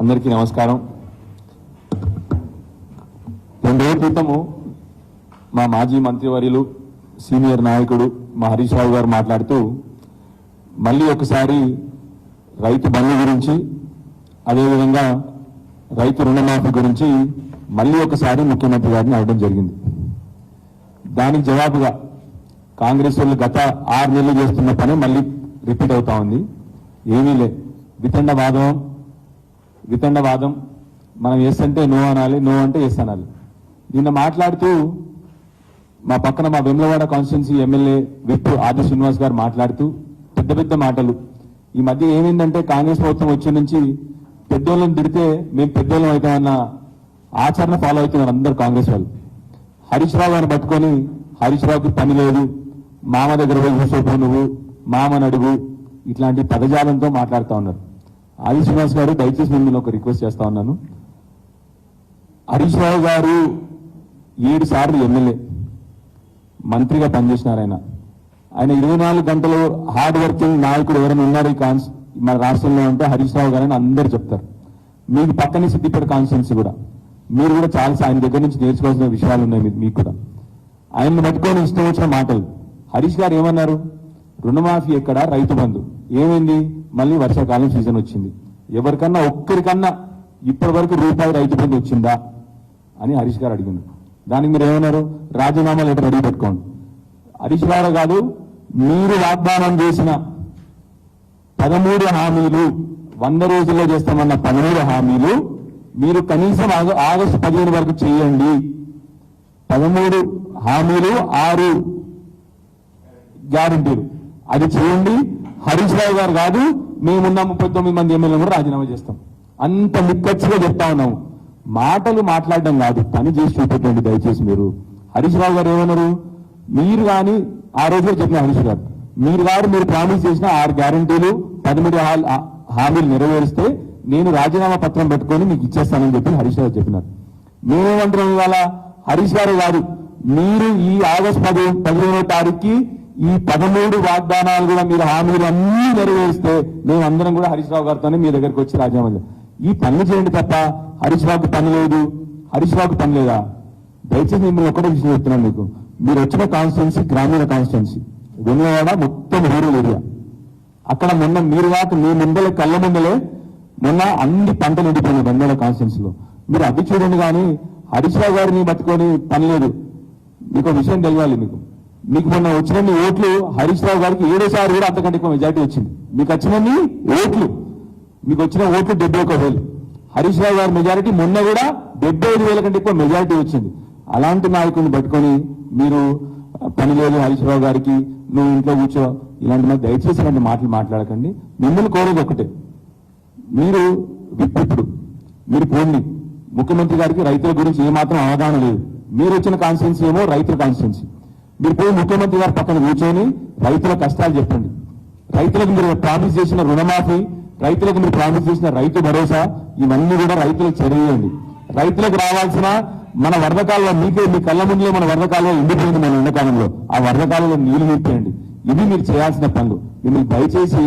అందరికీ నమస్కారం. రెండు రోజుల క్రితము మా మాజీ మంత్రివర్యులు సీనియర్ నాయకుడు మా హరీష్ రావు గారు మాట్లాడుతూ మళ్ళీ ఒకసారి రైతు బంధు గురించి అదేవిధంగా రైతు రుణమాఫీ గురించి మళ్ళీ ఒకసారి ముఖ్యమంత్రి గారిని అడగడం జరిగింది. దానికి జవాబుగా కాంగ్రెస్ వాళ్ళు గత ఆరు నెలలు చేస్తున్న పని మళ్ళీ రిపీట్ అవుతా ఉంది. ఏమీ లే. వితండ వాదం మనం ఎస్ అంటే నో అనాలి నో అంటే ఎస్ అనాలి. నిన్న మాట్లాడుతూ మా పక్కన మా వెమ్లవాడ కాన్స్టిట్యున్సీ ఎమ్మెల్యే విప్ ఆది శ్రీనివాస్ గారు మాట్లాడుతూ పెద్ద పెద్ద మాటలు. ఈ మధ్య ఏమైందంటే కాంగ్రెస్ ప్రభుత్వం వచ్చే నుంచి పెద్దోళ్ళని తిడితే మేము పెద్దోళ్ళం అవుతామన్న ఆచరణ ఫాలో అవుతున్నారు అందరు కాంగ్రెస్ వాళ్ళు. హరీష్ రావు గారిని పట్టుకొని హరీష్ రావుకి పని లేదు. మామ దగ్గర పోయి కూర్చోపో నువ్వు. మామని అడుగు. ఇట్లాంటి పదజాలంతో మాట్లాడుతూ ఉన్నారు. ఆది శ్రీనివాస్ గారు దయచేసి నేను ఒక రిక్వెస్ట్ చేస్తా ఉన్నాను. హరీష్ రావు గారు ఏడు సార్లు ఎమ్మెల్యే మంత్రిగా పనిచేసినారు ఆయన. ఆయన ఇరవై నాలుగు గంటలు హార్డ్ వర్కింగ్ నాయకుడు ఎవరైనా ఉన్నారు ఈ కాన్స్ మన రాష్ట్రంలో అంటే హరీష్ రావు గారని అందరు చెప్తారు. మీకు పక్కనే సిద్దిపేట కాన్స్టిట్యున్సీ కూడా. మీరు కూడా చాలా ఆయన దగ్గర నుంచి నేర్చుకోవాల్సిన విషయాలు ఉన్నాయి మీకు కూడా. ఆయన్ని పట్టుకొని ఇష్టం వచ్చిన మాటలు. హరీష్ గారు ఏమన్నారు? రుణమాఫీ ఎక్కడ? రైతు బంధు. ఏమైంది? మళ్ళీ వర్షాకాలం సీజన్ వచ్చింది. ఎవరికన్నా ఒక్కరికన్నా ఇప్పటి వరకు రూపాయి రైతు బంధు వచ్చిందా అని హరీష్ గారు అడిగింది దానికి మీరు ఏమన్నారు? రాజీనామా లెటర్ అడిగి పెట్టుకోండి. హరీష్ గారు కాదు మీరు వాగ్దానం చేసిన పదమూడు హామీలు వంద రోజుల్లో చేస్తామన్న పదమూడు హామీలు మీరు కనీసం ఆగ- ఆగస్టు పదిహేను వరకు చేయండి. పదమూడు హామీలు ఆరు గ్యారంటీలు. అది చేయండి. హరీష్ రావు గారు కాదు మేమున్న ముప్పై తొమ్మిది మంది ఎమ్మెల్యేలు కూడా రాజీనామా చేస్తాం. అంత ముక్కచ్చిగా చెప్తా ఉన్నాము మాటలు మాట్లాడడం కాదు పని చేసి చూపెట్టండి దయచేసి మీరు. హరీష్ రావు గారు ఏమన్నారు? మీరు కానీ ఆ రోజులో చెప్పిన హరీష్ గారు మీరు గారు మీరు ప్రామిస్ చేసిన ఆరు గ్యారంటీలు పదమూడు హా- హామీలు నెరవేరిస్తే నేను రాజీనామా పత్రం పెట్టుకొని మీకు ఇచ్చేస్తానని చెప్పి హరీష్ రావు చెప్పినారు. మేమేమంటున్నాం ఇవాళ? హరీష్ గారు కాదు మీరు ఈ ఆగస్టు పది పదిహేనో తారీఖుకి ఈ పదమూడు వాగ్దానాలు కూడా మీరు హామీలు అన్ని నెరవేరిస్తే మేము అందరం కూడా హరీష్ రావు గారితోనే మీ దగ్గరికి వచ్చి రాజీనామా ఈ పనులు చేయండి తప్ప హరీష్ రావుకి పని లేదు. హరీష్ రావుకి పని లేదా? దయచేసి మిమ్మల్ని ఒకటే విషయం చెప్తున్నాను మీకు. మీరు వచ్చిన కాన్స్టిట్యున్సీ గ్రామీణ కాన్స్టిట్యున్సీ. వెన్నవాడ మొత్తం రూరల్ ఏరియా. అక్కడ మొన్న మీరు కాక మీ ముందలే కళ్ళ ముందలే మొన్న అన్ని పంటలు ఎండిపోయినాయి బంగాళ కాన్స్టిట్యున్సీలో. మీరు అది చూడండి కానీ హరీష్ రావు గారిని పట్టుకొని పని లేదు. మీకు ఒక విషయం తెలియాలి మీకు. మీకు మొన్న వచ్చినన్ని ఓట్లు హరీష్ రావు గారికి ఏడోసారి కూడా అంతకంటే ఎక్కువ మెజార్టీ వచ్చింది. మీకు వచ్చినన్ని ఓట్లు. మీకు వచ్చిన ఓట్లు డెబ్బై ఒక వేలు. హరీష్ రావు గారి మెజారిటీ మొన్న కూడా డెబ్బై ఐదు వేల కంటే ఎక్కువ మెజారిటీ వచ్చింది. అలాంటి నాయకుడిని పట్టుకొని మీరు పని లేదు హరీష్ రావు గారికి నువ్వు ఇంట్లో కూర్చో. ఇలాంటి మరి దయచేసి ఇలాంటి మాటలు మాట్లాడకండి. మిమ్మల్ని కోరేది ఒకటే. మీరు విప్పప్పుడు మీరు పోండి. ముఖ్యమంత్రి గారికి రైతుల గురించి ఏమాత్రం అవగాహన లేదు. మీరు వచ్చిన కాన్స్టిట్యున్సీ ఏమో రైతుల కాన్స్టిట్యున్సీ మీరు పోయి ముఖ్యమంత్రి గారి పక్కన కూర్చొని రైతుల కష్టాలు చెప్పండి. రైతులకు మీరు ప్రామిస్ చేసిన రుణమాఫీ రైతులకు మీరు ప్రామిస్ చేసిన రైతు భరోసా ఇవన్నీ కూడా రైతులకు చేరేయండి రైతులకు రావాల్సిన మన వరదకాలంలో మీకే మీ కళ్ళ ముందులో మన వరదకాలంలో ఎండిపోయింది మన ఎండాకాలంలో. ఆ వరదకాలంలో నీళ్ళు నింపేయండి. ఇది మీరు చేయాల్సిన పనులు. మిమ్మల్ని దయచేసి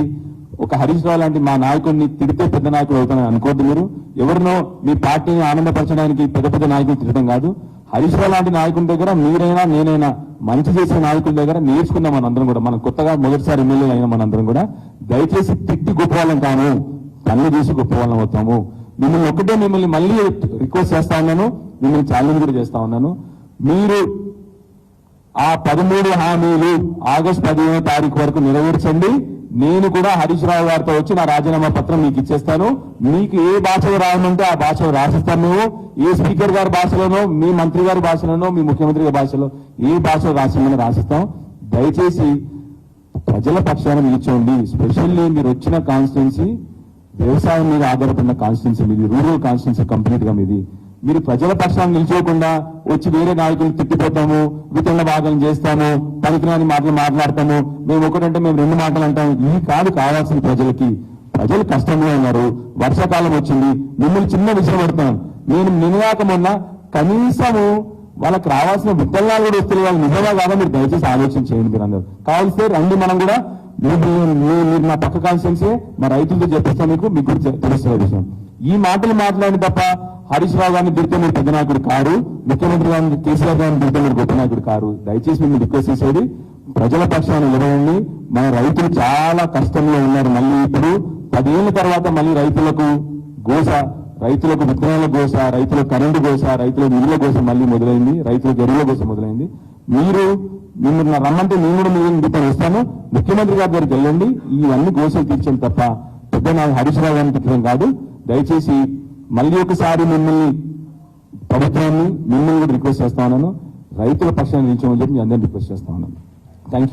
ఒక హరీష్ రావు లాంటి మా నాయకుడిని తిడితే పెద్ద నాయకుడు అవుతానని అనుకోద్దు మీరు. ఎవరినో మీ పార్టీని ఆనందపరచడానికి పెద్ద పెద్ద నాయకులు తిరగడం కాదు. హరీష్ రావు లాంటి నాయకుడి దగ్గర మీరైనా నేనైనా మంచి చేసిన నాయకుల దగ్గర నేర్చుకుందాం మనందరం కూడా. మనం కొత్తగా మొదటిసారి ఎమ్మెల్యేలు అయిన మనందరం కూడా దయచేసి తిట్టి గొప్పవాళ్ళం కాను పనులు చేసి గొప్పవాళ్ళం అవుతాము. మిమ్మల్ని ఒకటే మిమ్మల్ని మళ్ళీ రిక్వెస్ట్ చేస్తా ఉన్నాను. మిమ్మల్ని ఛాలెంజ్ కూడా చేస్తా ఉన్నాను. మీరు ఆ పదమూడు హామీలు ఆగస్టు పదిహేనో తారీఖు వరకు నెరవేర్చండి. నేను కూడా హరీష్ రావు గారితో వచ్చి నా రాజీనామా పత్రం మీకు ఇచ్చేస్తాను. మీకు ఏ భాషలో రాయమంటే ఆ భాషలో రాసిస్తాను మేము ఏ స్పీకర్ గారి భాషలోనో మీ మంత్రి గారి భాషలోనో మీ ముఖ్యమంత్రి గారి భాషలో ఏ భాషలో రాసిమని రాసిస్తాం. దయచేసి ప్రజల పక్షాన నిల్చోండి స్పెషల్లీ మీరు వచ్చిన కాన్స్టిట్యున్సీ వ్యవసాయం మీద ఆధారపడిన కాన్స్టిట్యున్సీ మీది రూరల్ కాన్స్టిట్యున్సీ కంప్లీట్గా మీది మీరు ప్రజల పక్షాన్ని నిలిచోకుండా వచ్చి వేరే నాయకులు తిట్టిపోతాము వితరణ వాదన చేస్తాము పనికిరాని మాటలు మాట్లాడతాము. మేము ఒకటంటే మేము రెండు మాటలు అంటాము ఈ కాదు కావాల్సిన ప్రజలకి. ప్రజలు కష్టంగా ఉన్నారు. వర్షాకాలం వచ్చింది. మిమ్మల్ని చిన్న విషయం పడుతున్నాను నేను నిన్నగాక మొన్న కనీసము వాళ్ళకి రావాల్సిన విత్తనాలు కూడా వస్తే వాళ్ళు నిజంగా కాదా? మీరు దయచేసి ఆలోచన చేయండి మీరు అందరూ. కావాల్స్తే రండి మనం కూడా. మీరు నా పక్క కాన్స్టిట్యున్సీ మా రైతులతో చెప్పిస్తాం మీకు. మీకు తెలుస్తున్న విషయం. ఈ మాటలు మాట్లాడిన తప్ప హరీష్ రావు గారిని తిరిగితే మీరు పెద్ద నాయకుడు కారు ముఖ్యమంత్రి గారిని కేసీఆర్ గారిని తిరిగితే మీరు గొప్ప నాయకుడు కారు. దయచేసి మేము రిక్వెస్ట్ చేసేది ప్రజల పక్షాన్ని నిలవండి మన రైతులు చాలా కష్టంలో ఉన్నారు మళ్ళీ ఇప్పుడు. పదేళ్ళ తర్వాత మళ్ళీ రైతులకు గోస రైతులకు విత్తనాల గోస రైతులకు కరెంటు గోస రైతుల నిధుల గోస మళ్ళీ మొదలైంది. రైతుల గరువుల గోస మొదలైంది. మీరు మిమ్మల్ని రమ్మంటే నేను కూడా మీరు మీతో వస్తాను. ముఖ్యమంత్రి గారి దగ్గరికి వెళ్ళండి. ఇవన్నీ గోసలు తీర్చండి తప్ప పెద్ద నా హరీష్ రావు గారిని తిట్టడం కాదు. దయచేసి మళ్ళీ ఒకసారి మిమ్మల్ని ప్రభుత్వాన్ని మిమ్మల్ని కూడా రిక్వెస్ట్ చేస్తా ఉన్నాను. రైతుల పక్షాన్ని నిలిచామని చెప్పి మీ అందరిని రిక్వెస్ట్ చేస్తా ఉన్నాను.